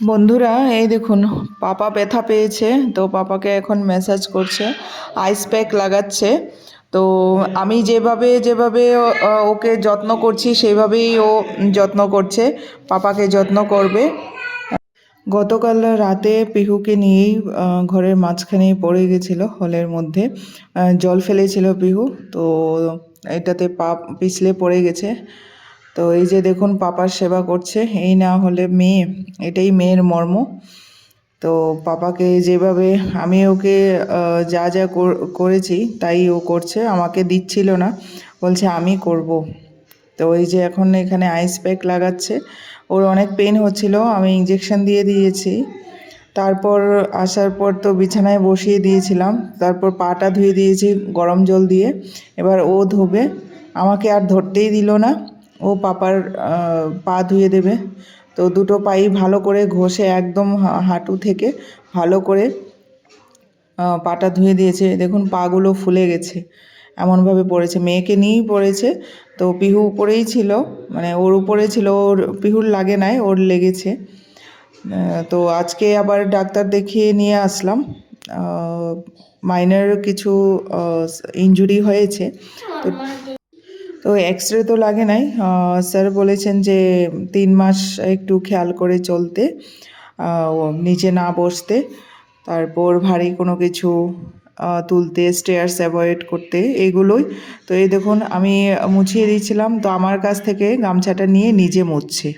বন্ধুরা, এই দেখুন, পাপা ব্যথা পেয়েছে, তো পাপাকে এখন ম্যাসাজ করছে আইস প্যাক লাগাচ্ছে। তো আমি যেভাবে যেভাবে ওকে যত্ন করছি সেইভাবেই ও যত্ন করছে, পাপাকে যত্ন করবে। গতকাল রাতে পিহুকে নিয়েই ঘরের মাঝখানেই পড়ে গেছিল, হলের মধ্যে। জল ফেলেছিল পিহু, তো এটাতে পা পিছলে পড়ে গেছে। তো এই যে দেখুন পাপার সেবা করছে, এই না হলে মেয়ে, এটাই মেয়ের মর্ম। তো পাপাকে যেভাবে আমি ওকে যা যা কর- করেছি তাই ও করছে, আমাকে দিচ্ছিল না, বলছে আমি করব। তো ওই যে এখন এখানে আইস প্যাক লাগাচ্ছে, ওর অনেক পেন হচ্ছিল, আমি ইঞ্জেকশন দিয়ে দিয়েছি। তারপর আসার পর তো বিছানায় বসিয়ে দিয়েছিলাম, তারপর পাটা ধুয়ে দিয়েছি গরম জল দিয়ে, এবার ও ধোবে, আমাকে আর ধরতেই দিল না। ও পাপার পা ধুয়ে দেবে। তো দুটো পাই ভালো করে ঘষে একদম হাঁটু থেকে ভালো করে পাটা ধুয়ে দিয়েছে। দেখুন পাগুলো ফুলে গেছে, এমনভাবে পড়েছে। মেয়েকে নিয়েই পড়েছে। তো পিহু উপরেই ছিল মানে ওর উপরে ছিল, ওর পিহুর লাগে নাই, ওর লেগেছে। তো আজকে আবার ডাক্তার দেখিয়ে নিয়ে আসলাম। মাইনার কিছু ইনজুরি হয়েছে। তো তো এক্স রে তো লাগে নাই। স্যার বলেছেন যে তিন মাস একটু খেয়াল করে চলতে নিচে না বসতে, তারপর ভারী কোনো কিছু তুলতে স্টেয়ার্স অ্যাভয়েড করতে, এগুলোই। তো এই দেখুন, আমি মুছিয়ে দিয়েছিলাম, তো আমার কাছ থেকে গামছাটা নিয়ে নিজে মুছছে।